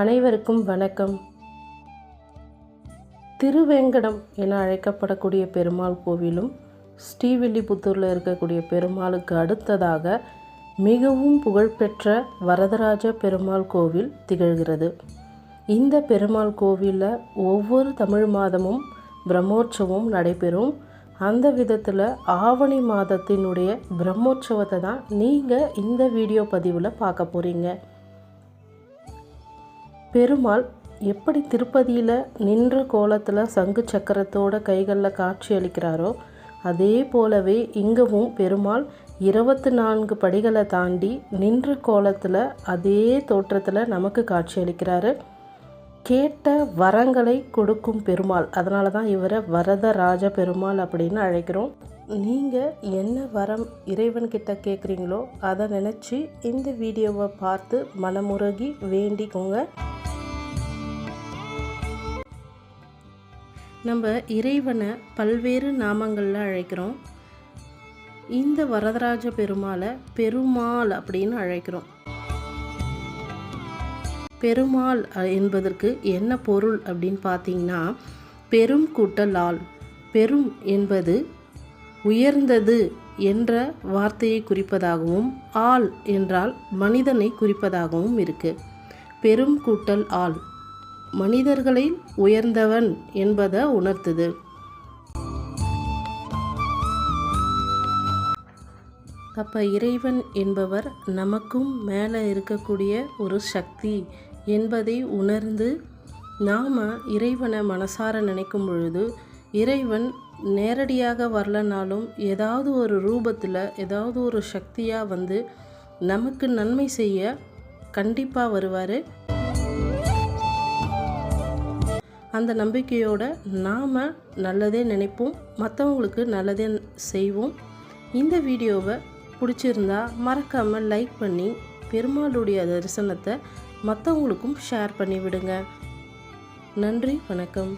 அனைவருக்கும் வணக்கம். திருவேங்கடம் என அழைக்கப்படக்கூடிய பெருமாள் கோவிலும் ஸ்ரீவில்லிபுத்தூரில் இருக்கக்கூடிய பெருமாளுக்கு அடுத்ததாக மிகவும் புகழ்பெற்ற வரதராஜ பெருமாள் கோவில் திகழ்கிறது. இந்த பெருமாள் கோவிலில் ஒவ்வொரு தமிழ் மாதமும் பிரம்மோற்சவம் நடைபெறும். அந்த விதத்தில் ஆவணி மாதத்தினுடைய பிரம்மோற்சவத்தை தான் நீங்கள் இந்த வீடியோ பதிவில் பார்க்க போகிறீங்க பெருமாள் எப்படி திருப்பதியில் நின்ற கோலத்தில் சங்கு சக்கரத்தோட கைகளில் காட்சி அளிக்கிறாரோ அதே போலவே இங்கவும் பெருமாள் இருபத்தி நான்கு படிகளை தாண்டி நின்ற கோலத்தில் அதே தோற்றத்தில் நமக்கு காட்சி அளிக்கிறாரு. கேட்ட வரங்களை கொடுக்கும் பெருமாள். அதனால தான் இவரை வரதராஜ பெருமாள் அப்படின்னு அழைக்கிறோம். நீங்கள் என்ன வரம் இறைவன்கிட்ட கேட்குறீங்களோ அதை நினச்சி இந்த வீடியோவை பார்த்து மனமுருகி வேண்டிக்கோங்க. நம்ம இறைவனை பல்வேறு நாமங்களில் அழைக்கிறோம். இந்த வரதராஜ பெருமாளை பெருமாள் அப்படின்னு அழைக்கிறோம். பெருமாள் என்பதற்கு என்ன பொருள் அப்படின்னு பார்த்தீங்கன்னா பெரும் கூட்டல் ஆள் பெரும் என்பது உயர்ந்தது என்ற வார்த்தையை குறிப்பதாகவும் ஆள் என்றால் மனிதனை குறிப்பதாகவும் இருக்குது பெரும் கூட்டல் ஆள் மனிதர்களில் உயர்ந்தவன் என்பதை உணர்த்துது. அப்போ இறைவன் என்பவர் நமக்கும் மேலே இருக்கக்கூடிய ஒரு சக்தி என்பதை உணர்ந்து நாம் இறைவனை மனசார நினைக்கும் பொழுது இறைவன் நேரடியாக வரலனாலும் ஏதாவது ஒரு ரூபத்தில் ஏதாவது ஒரு சக்தியாக வந்து நமக்கு நன்மை செய்ய கண்டிப்பாக வருவார். அந்த நம்பிக்கையோடு நாம் நல்லதே நினைப்போம் மற்றவங்களுக்கு நல்லதே செய்வோம். இந்த வீடியோவை பிடிச்சிருந்தா மறக்காமல் லைக் பண்ணி பெருமாளுடைய தரிசனத்தை மற்றவங்களுக்கும் ஷேர் பண்ணி விடுங்க நன்றி வணக்கம்.